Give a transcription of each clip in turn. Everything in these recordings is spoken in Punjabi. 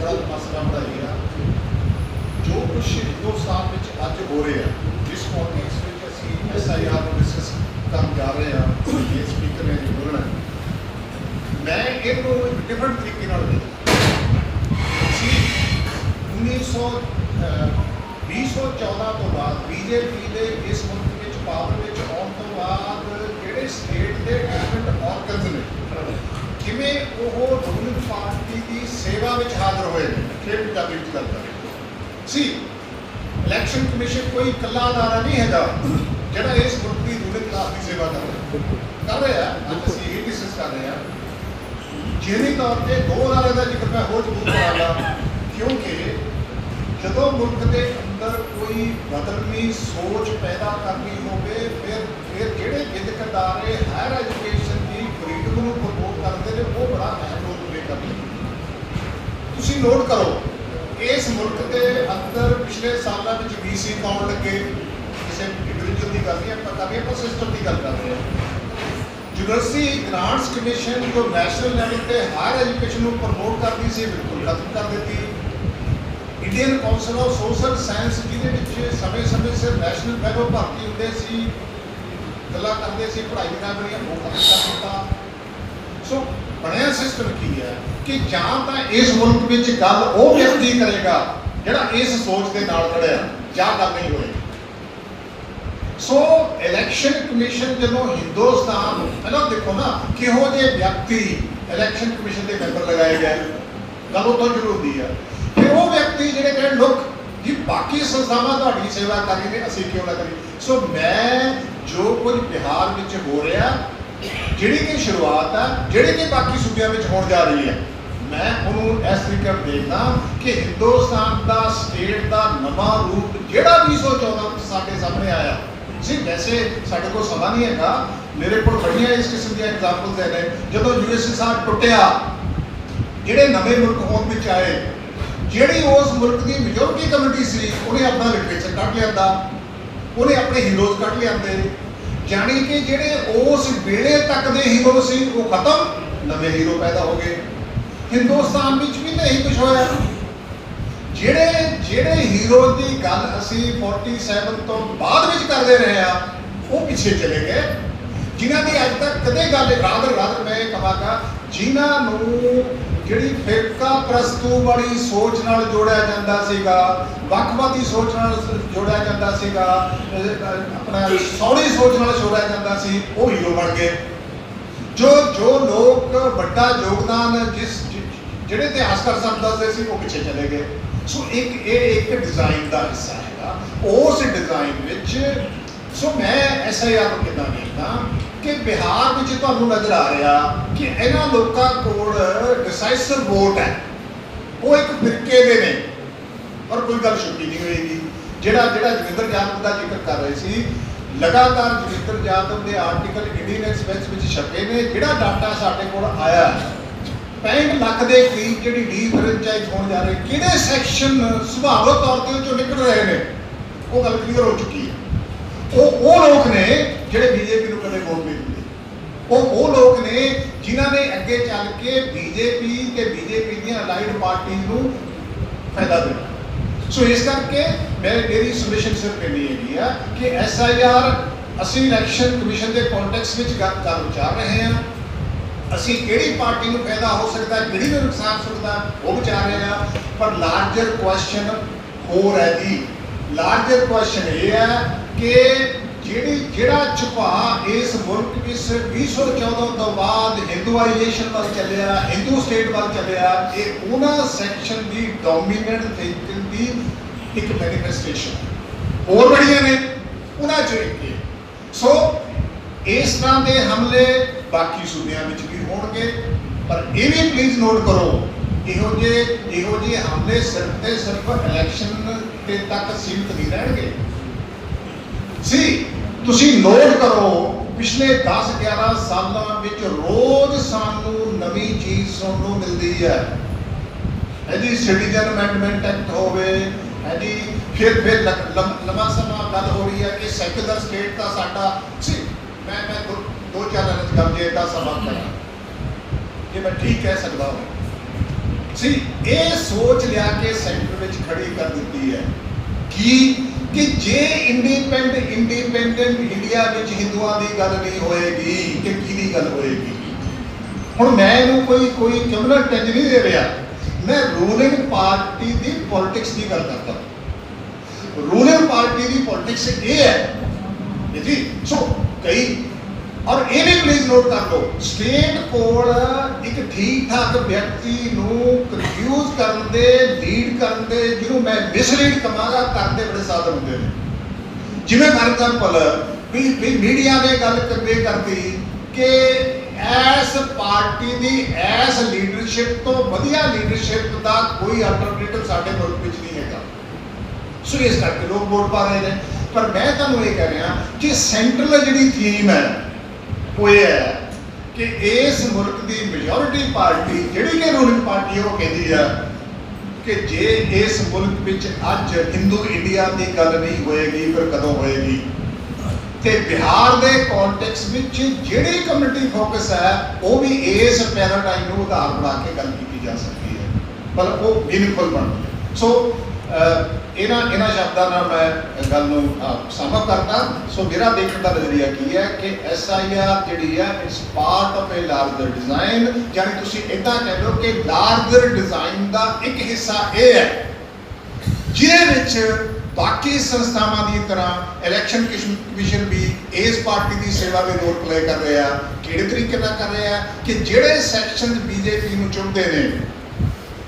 ਬੜਾ ਮਸਲਾ ਬਣਾਈ ਜੋ ਕੁਝ ਹਿੰਦੁਸਤਾਨ ਵਿੱਚ ਅੱਜ ਹੋ ਰਿਹਾ ਜਿਸ ਕੰਟੈਕਸ ਵਿੱਚ ਅਸੀਂ ਐਸਆਈਆਰ ਨੂੰ ਡਿਸਕਸ ਕਰਨ ਜਾ ਰਹੇ ਹਾਂ ਇਹ ਸਪੀਕਰ ਨੇ ਬੋਲਣਾ ਮੈਂ ਇਹਨੂੰ ਇੱਕ ਡਿਫਰੈਂਟ ਤਰੀਕੇ ਨਾਲ ਦੇਖਦਾ ਸੀ 1900 ਅਹ, 2014 ਤੋਂ ਬਾਅਦ ਬੀਜੇਪੀ ਦੇ ਇਸ ਮੁਲਕ ਵਿੱਚ ਪਾਵਰ ਵਿੱਚ ਆਉਣ ਤੋਂ ਬਾਅਦ ਜਿਹੜੇ ਸਟੇਟ ਦੇ ਗਵਰਨਮੈਂਟ ਆਰਗਨਸ ਨੇ ਕਿਵੇਂ ਉਹ ਰੂਲਿੰਗ ਪਾਰਟੀ ਦੀ ਸੇਵਾ ਵਿੱਚ ਹਾਜ਼ਰ ਹੋਏ ਨੇ ਗੱਲ ਕਰਾਂਗੇ ਸੀ ਇਲੈਕਸ਼ਨ ਕਮਿਸ਼ਨ ਕੋਈ ਇਕੱਲਾ ਅਦਾਰਾ ਨਹੀਂ ਹੈਗਾ ਜਿਹੜਾ ਇਸ ਮੁਲਕ ਦੀ ਰੂਲਿੰਗ ਕਲਾਸ ਦੀ ਸੇਵਾ ਕਰ ਰਿਹਾ। ਕਰ ਰਿਹਾ ਅੱਜ ਅਸੀਂ ਇਹ ਡਿਸਕਸ ਕਰ ਰਹੇ ਹਾਂ। ਜਿਹਨੇ ਤੌਰ ਤੇ ਦੋ ਅਦਾਰੇ ਦਾ ਜ਼ਿਕਰ ਮੈਂ ਹੋਰ ਜ਼ਰੂਰ ਕਰਾਂਗਾ ਕਿਉਂਕਿ ਜਦੋਂ ਮੁਲਕ ਦੇ ਅੰਦਰ ਕੋਈ ਬਦਲਵੀਂ ਸੋਚ ਪੈਦਾ ਕਰਨੀ ਹੋਵੇ ਫਿਰ ਫਿਰ ਜਿਹੜੇ ਅਦਾਰੇ ਹਾਇਰ ਐਜੂਕੇਸ਼ਨ ਦੀ ਫਰੀਡਮ ਨੂੰ ਪ੍ਰਮੋਟ ਕਰਦੇ ਨੇ ਉਹ ਬੜਾ ਅਹਿਮ ਰੋਲ ਪਲੇ ਕਰਦੇ ਤੁਸੀਂ ਨੋਟ ਕਰੋ ਇਸ ਮੁਲਕ ਦੇ ਅੰਦਰ ਪਿਛਲੇ ਸਾਲਾਂ ਵਿੱਚ ਵੀਸੀ ਕੌਣ ਲੱਗੇ? ਕਿਸੇ ਇੰਡੀਵਿਜੂਅਲ ਦੀ ਗੱਲ ਨਹੀਂ, ਆਪਾਂ ਕਰ ਰਹੇ ਆਪਾਂ ਸਿਸਟਮ ਦੀ ਗੱਲ ਕਰ ਰਹੇ ਹਾਂ। ਯੂਨੀਵਰਸਿਟੀ ਗ੍ਰਾਂਟਸ ਕਮਿਸ਼ਨ ਜੋ ਨੈਸ਼ਨਲ ਲੈਵਲ ਤੇ ਹਾਇਰ ਐਜੂਕੇਸ਼ਨ ਨੂੰ ਪ੍ਰਮੋਟ ਕਰਦੀ ਸੀ, ਬਿਲਕੁਲ ਖਤਮ ਕਰ ਦਿੱਤੀ। Indian council of social science ਜਿਹਦੇ ਵਿੱਚ ਸਮੇਂ-ਸਮੇਂ ਸਿਰ ਨੈਸ਼ਨਲ ਫੈਲੋ ਭਰਤੀ ਹੁੰਦੇ ਸੀ, ਗੱਲਾਂ ਕਰਦੇ ਸੀ, ਪੜ੍ਹਾਈ ਨਾਲ ਬੜੀਆਂ ਉਹ ਖਤਮ ਕਰ ਦਿੱਤਾ। ਸੋ ਬਣਿਆ ਸਿਸਟਮ ਕੀ ਹੈ ਕਿ ਜਾਂ ਤਾਂ ਇਸ ਮੁਲਕ ਵਿੱਚ ਗੱਲ ਉਹ ਵਿਅਕਤੀ ਕਰੇਗਾ ਜਿਹੜਾ ਇਸ ਸੋਚ ਦੇ ਨਾਲ ਖੜਿਆ ਜਾਂ ਗੱਲ ਨਹੀਂ ਹੋਏਗੀ। ਸੋ ਇਲੈਕਸ਼ਨ ਕਮਿਸ਼ਨ ਜਦੋਂ ਹਿੰਦੁਸਤਾਨ, ਪਹਿਲਾਂ ਦੇਖੋ ਨਾ, ਕਿਹੋ ਜਿਹੇ ਵਿਅਕਤੀ ਇਲੈਕਸ਼ਨ ਕਮਿਸ਼ਨ ਦੇ ਮੈਂਬਰ ਲਗਾਏ ਗਏ ਗੱਲ ਉਹ ਤੋਂ ਸ਼ੁਰੂ ਹੁੰਦੀ ਆ। ਫਿਰ ਉਹ ਵਿਅਕਤੀ ਜਿਹੜੇ ਕਹਿਣ, ਲੋਕ, ਜੀ ਬਾਕੀ ਸੰਸਥਾਵਾਂ ਤੁਹਾਡੀ ਸੇਵਾ ਕਰ ਰਹੀਆਂ ਨੇ, ਅਸੀਂ ਕਿਉਂ ਨਾ ਕਰੀਏ? ਸੋ ਮੈਂ ਜੋ ਕੁਝ ਬਿਹਾਰ ਵਿੱਚ ਹੋ ਰਿਹਾ ਜਿਹੜੀ ਕਿ ਸ਼ੁਰੂਆਤ ਆ, ਜਿਹੜੀ ਕਿ ਬਾਕੀ ਸੂਬਿਆਂ ਵਿੱਚ ਹੋਣ ਜਾ ਰਹੀ ਹੈ ਮੈਂ ਉਹਨੂੰ ਇਸ ਤਰੀਕੇ ਨਾਲ ਦੇਖਦਾ ਕਿ ਹਿੰਦੁਸਤਾਨ ਦਾ ਸਟੇਟ ਦਾ ਨਵਾਂ ਰੂਪ ਜਿਹੜਾ 2014 ਵਿੱਚ ਸਾਡੇ ਸਾਹਮਣੇ ਆਇਆ ਸੀ ਵੈਸੇ ਸਾਡੇ ਕੋਲ ਸਮਾਂ ਨਹੀਂ ਹੈਗਾ। ਮੇਰੇ ਕੋਲ ਬੜੀਆਂ ਇਸ ਕਿਸਮ ਦੀਆਂ ਐਗਜ਼ਾਮਪਲਸ ਨੇ ਜਦੋਂ ਯੂਐਸਐਸਆਰ ਟੁੱਟਿਆ, ਜਿਹੜੇ ਨਵੇਂ ਮੁਲਕ ਹੋਂਦ ਵਿੱਚ ਆਏ, ਜਿਹੜੀ ਉਸ ਮੁਲਕ ਦੀ ਮੈਜੋਰਟੀ ਕਮਿਊਨਿਟੀ ਸੀ, ਉਹਨੇ ਆਪਣਾ ਲਿਟਰੇਚਰ ਕੱਢ ਲਿਆਂਦਾ। ਉਹਨੇ ਆਪਣੇ ਹੀਰੋਜ਼ ਕੱਢ ਲਿਆਂਦੇ। ਜਾਣੀ ਕਿ ਜਿਹੜੇ ਉਸ ਵੇਲੇ ਤੱਕ ਦੇ ਹੀਰੋ ਸੀ, ਉਹ ਖਤਮ, ਨਵੇਂ ਹੀਰੋ ਪੈਦਾ ਹੋ ਗਏ। ਹਿੰਦੁਸਤਾਨ ਵਿੱਚ ਵੀ ਤਾਂ ਇਹੀ ਕੁਝ ਹੋਇਆ। ਜਿਹੜੇ ਜਿਹੜੇ ਹੀਰੋ ਦੀ ਗੱਲ ਅਸੀਂ 47 ਤੋਂ ਬਾਅਦ ਵਿੱਚ ਕਰਦੇ ਰਹੇ ਆ ਉਹ ਪਿੱਛੇ ਚਲੇ ਗਏ। ਜਿਨ੍ਹਾਂ ਦੀ ਅੱਜ ਤੱਕ ਕਦੇ ਗੱਲ ਰਾਦਰ ਰਾਦਰ ਮੈਂ ਇਹ ਕਹਾਂਗਾ, ਜਿਨ੍ਹਾਂ ਨੂੰ ਜਿਹੜੀ ਫਿਰਕਾ ਪ੍ਰਸਤੂ ਵਾਲੀ ਸੋਚ ਨਾਲ ਜੋੜਿਆ ਜਾਂਦਾ ਸੀਗਾ ਵੱਖਵਾਦੀ ਸੋਚ ਨਾਲ ਜੋੜਿਆ ਜਾਂਦਾ ਸੀਗਾ ਆਪਣਾ ਸੌੜੀ ਸੋਚ ਨਾਲ ਜੋੜਿਆ ਜਾਂਦਾ ਸੀ, ਉਹ ਹੀਰੋ ਬਣ ਗਏ। ਜੋ ਜੋ ਲੋਕ ਵੱਡਾ ਯੋਗਦਾਨ ਜਿਸ, ਜਿਹੜੇ ਇਤਿਹਾਸਕਾਰ ਸਭ ਦੱਸਦੇ ਸੀ, ਉਹ ਪਿੱਛੇ ਚਲੇ ਗਏ। ਸੋ ਇੱਕ, ਇਹ ਇੱਕ ਡਿਜ਼ਾਈਨ ਦਾ ਹਿੱਸਾ ਹੈਗਾ। ਉਸ ਡਿਜ਼ਾਈਨ ਵਿੱਚ, ਸੋ ਮੈਂ ਐਸਆਈਆਰ ਨੂੰ ਕਿਦਾਂ ਦੇਖਦਾ ਕਿ ਬਿਹਾਰ ਵਿੱਚ ਤੁਹਾਨੂੰ ਨਜ਼ਰ ਆ ਰਿਹਾ ਕਿ ਇਹਨਾਂ ਲੋਕਾਂ ਕੋਲ ਡਿਸਾਈਸਿਵ ਵੋਟ ਹੈ। ਉਹ ਇੱਕ ਫਿਰਕੇ ਦੇ ਨੇ। ਪਰ ਕੋਈ ਗੱਲ ਛੁੱਟੀ ਨਹੀਂ ਹੋਏਗੀ। ਜਿਹੜਾ ਜਿਹੜਾ ਜਗਿੰਦਰ ਜਾਦਵ ਦਾ ਜ਼ਿਕਰ ਕਰ ਰਹੇ ਸੀ, ਲਗਾਤਾਰ ਜਗਿੰਦਰ ਜਾਦਵ ਦੇ ਆਰਟੀਕਲ ਇੰਡੀਅਨ ਐਕਸਪ੍ਰੈਸ ਵਿੱਚ ਛਪੇ ਨੇ। ਜਿਹੜਾ ਡਾਟਾ ਸਾਡੇ ਕੋਲ ਆਇਆ 65 ਲੱਖ ਦੇ ਕਰੀਬ ਜਿਹੜੀ ਡੀ ਫਰੈਂਚਾਈਜ਼ ਹੋਣ ਜਾ ਰਹੀ, ਕਿਹੜੇ ਸੈਕਸ਼ਨ ਸੁਭਾਵਿਕ ਤੌਰ ਤੇ ਉਹ ਚੋਂ ਨਿਕਲ ਰਹੇ ਨੇ? ਉਹ ਗੱਲ ਕਲੀਅਰ ਹੋ ਚੁੱਕੀ ਹੈ। ਉਹ ਉਹ ਲੋਕ ਨੇ ਜਿਹੜੇ ਬੀਜੇਪੀ ਨੂੰ ਕਦੇ ਵੋਟ ਨਹੀਂ। ਦਿੰਦੇ ਉਹ ਉਹ ਲੋਕ ਨੇ ਜਿਨ੍ਹਾਂ ਨੇ ਅੱਗੇ ਚੱਲ ਕੇ ਬੀਜੇਪੀ ਤੇ ਬੀਜੇਪੀ ਦੀਆਂ ਅਲਾਈਡ ਪਾਰਟੀਆਂ ਨੂੰ ਫਾਇਦਾ ਦੇਣਾ ਸੋ ਇਸ ਕਰਕੇ ਮੇਰੇ ਮੇਰੀ ਸੋਲੂਸ਼ਨ ਸਿਰਫ ਇੰਨੀ ਹੈਗੀ ਆ ਕਿ ਐਸਆਈਆਰ ਅਸੀਂ ਇਲੈਕਸ਼ਨ ਕਮਿਸ਼ਨ ਦੇ ਕੰਟੈਕਸ ਵਿੱਚ ਗੱਲ ਕਰ ਵਿਚਾਰ ਰਹੇ ਹਾਂ। ਅਸੀਂ ਕਿਹੜੀ ਪਾਰਟੀ ਨੂੰ ਫਾਇਦਾ ਹੋ ਸਕਦਾ, ਕਿਹੜੀ ਨੂੰ ਨੁਕਸਾਨ ਹੋ ਸਕਦਾ, ਉਹ ਵਿਚਾਰ ਰਹੇ ਹਾਂ। ਪਰ ਲਾਰਜਰ ਕੁਐਸਚਨ ਹੋਰ ਹੈ ਜੀ ਲਾਰਜਰ ਕੁਐਸਚਨ ਇਹ ਹੈ ਕਿ ਜਿਹੜੀ ਜਿਹੜਾ ਝੁਕਾਅ ਇਸ ਮੁਲਕ ਵਿੱਚ 2014 ਤੋਂ ਬਾਅਦ ਹਿੰਦੂਆਈਜੇਸ਼ਨ ਵੱਲ ਚੱਲਿਆ ਹਿੰਦੂ ਸਟੇਟ ਵੱਲ ਚੱਲਿਆ, ਇਹ ਉਹਨਾਂ ਸੈਕਸ਼ਨ ਦੀ ਡੋਮੀਨੈਂਟ ਥਿੰਕਿੰਗ ਦੀ ਇੱਕ ਮੈਨੀਫੈਸਟੇਸ਼ਨ ਹੋਰ ਬੜੀਆਂ ਨੇ, ਉਹਨਾਂ ਚੋਂ ਇੱਕ ਇਹ। ਸੋ ਇਸ ਤਰ੍ਹਾਂ ਦੇ ਹਮਲੇ ਬਾਕੀ ਸੂਬਿਆਂ ਵਿੱਚ ਵੀ ਹੋਣਗੇ, ਪਰ ਇਹ ਵੀ ਪਲੀਜ਼ ਨੋਟ ਕਰੋ, ਇਹੋ ਜਿਹੇ ਇਹੋ ਜਿਹੇ ਹਮਲੇ ਸਿਰਫ ਤੇ ਸਿਰਫ ਇਲੈਕਸ਼ਨ ਤੇ ਤੱਕ ਸੀਮਿਤ ਨਹੀਂ ਰਹਿਣਗੇ। ਸੀ। ਤੁਸੀਂ ਨੋਟ ਕਰੋ, ਪਿਛਲੇ 10 11 ਸਾਲਾਂ ਵਿੱਚ ਰੋਜ਼ ਸਾਨੂੰ ਨਵੀਂ ਚੀਜ਼ ਸੁਣਨ ਨੂੰ ਮਿਲਦੀ ਹੈ। ਇਹਦੀ ਸਿਟੀਜ਼ਨ ਅਮੈਂਡਮੈਂਟ ਐਕਟ ਹੋਵੇ, ਇਹਦੀ ਫਿਰ ਫਿਰ ਲੰਮਾ ਸਮਾਂ ਗੱਲ ਹੋ ਰਹੀ ਹੈ ਕਿ ਸੈਕੂਲਰ ਸਟੇਟ ਦਾ ਸਾਡਾ, ਸੀ, ਮੈਂ ਮੈਂ ਦੋ- ਚਾਰ ਰਚ ਗੱਲ ਜੇ ਦਾ ਸਵਾਲ ਕਰਾਂ। ਕਿ ਮੈਂ ਠੀਕ ਕਹਿ ਸਕਦਾ ਹਾਂ। ਸੀ, ਇਹ ਸੋਚ ਲਿਆ ਕੇ ਸੈਂਟਰ ਵਿੱਚ ਖੜੀ ਕਰ ਦਿੱਤੀ ਹੈ ਕਿ ਕਿ ਜੇ ਇੰਡੀਪੈਂਡੈਂਟ ਇੰਡੀਪੈਂਡੈਂਟ ਇੰਡੀਆ ਵਿੱਚ ਹਿੰਦੂਆਂ ਦੀ ਗੱਲ ਨਹੀਂ ਹੋਏਗੀ, ਕਿ ਕਿਹਦੀ ਗੱਲ ਹੋਏਗੀ? ਹੁਣ ਮੈਂ ਇਹਨੂੰ ਕੋਈ ਕੋਈ ਕ੍ਰਿਮੀਨਲ ਟੈਂਜ ਨਹੀਂ ਦੇ ਰਿਹਾ। ਮੈਂ ਰੂਲਿੰਗ ਪਾਰਟੀ ਦੀ ਪੋਲਿਟਿਕਸ ਦੀ ਗੱਲ ਕਰਦਾ। ਰੂਲਿੰਗ ਪਾਰਟੀ ਦੀ ਪੋਲਿਟਿਕਸ ਇਹ ਹੈ। ਜੀ, ਸੋ ਕਈ ਔਰ ਇਹ ਵੀ ਪਲੀਜ਼ ਨੋਟ ਕਰ ਲਓ ਸਟੇਟ ਕੋਲ ਇੱਕ ਠੀਕ ਠਾਕ ਵਿਅਕਤੀ ਨੂੰ ਕਨਫਿਊਜ਼ ਕਰਨ ਦੇ ਲੀਡ ਕਰਨ ਦੇ, ਜਿਹਨੂੰ ਮੈਂ ਮਿਸਲੀਡ ਕਮਾਂਗਾ ਕਰਨ ਦੇ ਬੜੇ ਸਾਧਨ ਹੁੰਦੇ ਨੇ। ਜਿਵੇਂ ਫਾਰ ਐਗਜ਼ਾਮਪਲ ਵੀ ਵੀ ਮੀਡੀਆ ਨੇ ਗੱਲ ਕਨਵੇ ਕਰਦੀ ਕਿ ਐਸ ਪਾਰਟੀ ਦੀ ਐਸ ਲੀਡਰਸ਼ਿਪ ਤੋਂ ਵਧੀਆ ਲੀਡਰਸ਼ਿਪ ਦਾ ਕੋਈ ਅਲਟਰਨੇਟਿਵ ਸਾਡੇ ਮੁਲਕ ਵਿੱਚ ਨਹੀਂ ਹੈਗਾ। ਸੋ ਇਸ ਕਰਕੇ ਲੋਕ ਵੋਟ ਪਾ ਰਹੇ ਨੇ। ਪਰ ਮੈਂ ਤੁਹਾਨੂੰ ਇਹ ਕਹਿ ਰਿਹਾ ਕਿ ਸੈਂਟਰਲ ਜਿਹੜੀ ਥੀਮ ਹੈ ਉਹ ਕਿ ਇਸ ਮੁਲਕ ਦੀ ਮੈਜੋਰਿਟੀ ਪਾਰਟੀ, ਜਿਹੜੀ ਕਿ ਰੂਲਿੰਗ ਪਾਰਟੀ ਉਹ ਕਹਿੰਦੀ ਆ ਕਿ ਜੇ ਇਸ ਮੁਲਕ ਵਿੱਚ ਅੱਜ ਹਿੰਦੂ ਇੰਡੀਆ ਦੀ ਗੱਲ ਨਹੀਂ ਹੋਏਗੀ, ਫਿਰ ਕਦੋਂ ਹੋਏਗੀ? ਤੇ ਬਿਹਾਰ ਦੇ ਕੰਟੈਕਸ ਵਿੱਚ ਜਿਹੜੀ ਕਮਿਊਨਿਟੀ ਫੋਕਸ ਹੈ, ਉਹ ਵੀ ਇਸ ਪੈਰਾਡਾਈਮ ਨੂੰ ਆਧਾਰ ਬਣਾ ਕੇ ਗੱਲ ਕੀਤੀ ਜਾ ਸਕਦੀ ਹੈ। ਪਰ ਉਹ ਬਿਲਕੁਲ ਬਣਦੀ ਸੋ ਇਹਨਾਂ ਇਹਨਾਂ ਸ਼ਬਦਾਂ ਨਾਲ ਮੈਂ ਗੱਲ ਨੂੰ ਸਮਝ ਕਰਦਾ। ਸੋ ਮੇਰਾ ਦੇਖਣ ਦਾ ਨਜ਼ਰੀਆ ਕੀ ਹੈ ਕਿ ਐਸਆਈਆਰ ਜਿਹੜੀ ਹੈ it's part of a larger design ਯਾਨੀ ਤੁਸੀਂ ਇਦਾਂ ਕਹਿ ਲਓ ਕਿ ਲਾਰਜਰ ਡਿਜ਼ਾਈਨ ਦਾ ਇੱਕ ਹਿੱਸਾ ਇਹ ਹੈ, ਜਿਹਦੇ ਵਿੱਚ ਬਾਕੀ ਸੰਸਥਾਵਾਂ ਦੀ ਤਰ੍ਹਾਂ ਇਲੈਕਸ਼ਨ ਕਮਿਸ਼ਨ ਵੀ ਇਸ ਪਾਰਟੀ ਦੀ ਸੇਵਾ ਦੇ ਰੋਲ ਪਲੇ ਕਰ ਰਿਹਾ, ਕਿਹੜੇ ਤਰੀਕੇ ਨਾਲ ਕਰ ਰਿਹਾ, ਕਿ ਜਿਹੜੇ ਸੈਕਸ਼ਨ ਬੀਜੇਪੀ ਨੂੰ ਚੁਣਦੇ ਨੇ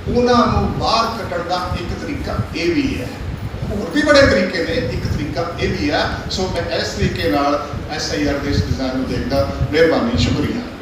ਉਹਨਾਂ ਨੂੰ ਬਾਹਰ ਕੱਢਣ ਦਾ ਇੱਕ ਤਰੀਕਾ ਇਹ ਵੀ ਹੈ। ਹੋਰ ਵੀ ਬੜੇ ਤਰੀਕੇ ਨੇ, ਇੱਕ ਤਰੀਕਾ ਇਹ ਵੀ ਹੈ। ਸੋ ਮੈਂ ਇਸ ਤਰੀਕੇ ਨਾਲ ਐਸਆਈਆਰ ਦੇ ਇਸ ਡਿਜ਼ਾਈਨ ਨੂੰ ਦੇਖਦਾ। ਮਿਹਰਬਾਨੀ, ਸ਼ੁਕਰੀਆ।